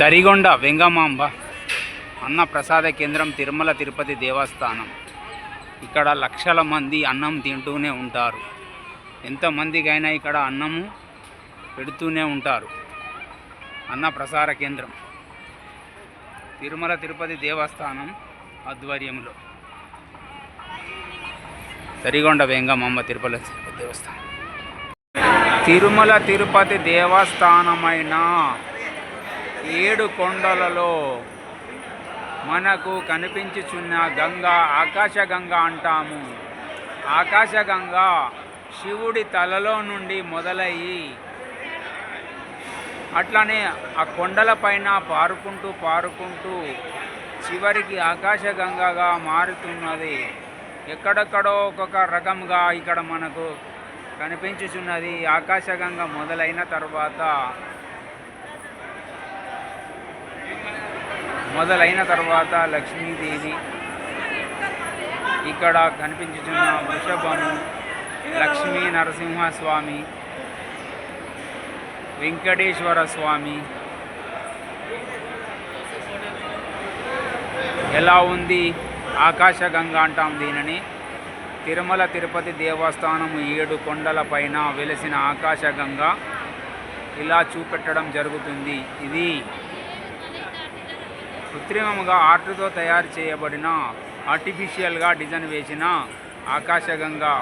తరిగొండ వెంగమాంబ అన్న ప్రసాద కేంద్రం తిరుమల తిరుపతి దేవస్థానం. ఇక్కడ లక్షల మంది అన్నం తింటూనే ఉంటారు. ఎంతమందికైనా ఇక్కడ అన్నము పెడుతూనే ఉంటారు. అన్న ప్రసార కేంద్రం. తిరుమల తిరుపతి దేవస్థానం ఆధ్వర్యంలో. తరిగొండ వెంగమాంబ తిరుపతి తిరుపతి దేవస్థానం. తిరుమల తిరుపతి దేవస్థానమైన ఏడు కొండలలో మనకు కనిపించుచున్న గంగ ఆకాశగంగ అంటాము. ఆకాశగంగ శివుడి తలలో నుండి మొదలయ్యి అట్లానే ఆ కొండల పైన పారుకుంటూ పారుకుంటూ చివరికి ఆకాశగంగగా మారుతున్నది. ఎక్కడెక్కడో ఒక్కొక్క రకంగా ఇక్కడ మనకు కనిపించుచున్నది. ఆకాశగంగ మొదలైన తర్వాత మొదలైన తర్వాత లక్ష్మీదేవి ఇక్కడ కనిపించుచున్న వృషభము లక్ష్మీ నరసింహస్వామి వెంకటేశ్వర స్వామి. ఎలా ఉంది? ఆకాశగంగా అంటాం దీనిని. తిరుమల తిరుపతి దేవస్థానం ఏడు కొండల పైన వెలిసిన ఆకాశగంగా ఇలా చూపెట్టడం జరుగుతుంది. ఇది కృత్రిమంగా ఆర్ట్తో తయారు చేయబడిన ఆర్టిఫిషియల్గా డిజైన్ వేసిన ఆకాశగంగా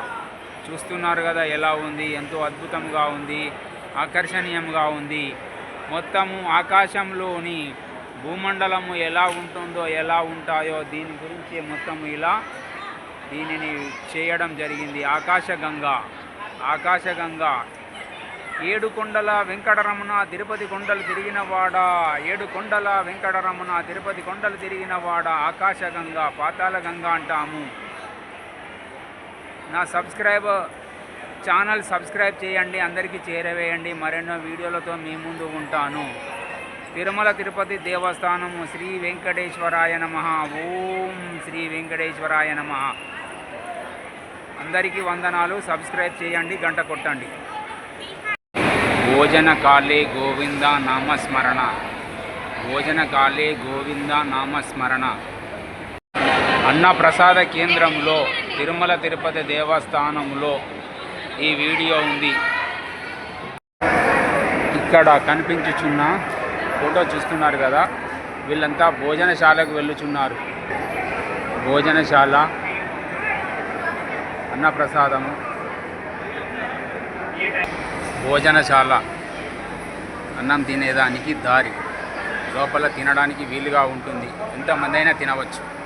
చూస్తున్నారు కదా ఎలా ఉంది? ఎంతో అద్భుతంగా ఉంది ఆకర్షణీయంగా ఉంది. మొత్తము ఆకాశంలోని భూమండలము ఎలా ఉంటుందో ఎలా ఉంటాయో దీని గురించి మొత్తం ఇలా దీనిని చేయడం జరిగింది. ఆకాశగంగా ఆకాశగంగా ఏడు కొండల వెంకటరమణ తిరుపతి కొండలు తిరిగినవాడ? ఏడు కొండల వెంకటరమణ తిరుపతి కొండలు తిరిగినవాడ? ఆకాశగంగా పాతాళగంగ అంటాము. నా సబ్స్క్రైబ్ ఛానల్ సబ్స్క్రైబ్ చేయండి అందరికీ చేరవేయండి. మరెన్నో వీడియోలతో మీ ముందు ఉంటాను. తిరుమల తిరుపతి దేవస్థానము శ్రీ వెంకటేశ్వరాయ నమ. ఓం శ్రీ వెంకటేశ్వరాయ నమ. అందరికీ వందనాలు. సబ్స్క్రైబ్ చేయండి గంట కొట్టండి. భోజన గోవింద నామస్మరణ. భోజన గోవింద నామస్మరణ. అన్నప్రసాద కేంద్రంలో తిరుమల తిరుపతి దేవస్థానంలో ఈ వీడియో ఉంది. ఇక్కడ కనిపించుచున్న ఫోటో చూస్తున్నారు కదా? వీళ్ళంతా భోజనశాలకు వెళ్ళుచున్నారు. భోజనశాల అన్నప్రసాదము. భోజనశాల. అన్నం తినేదానికి దారి. లోపల తినడానికి వీలుగా ఉంటుంది. ఎంతమంది అయినా తినవచ్చు.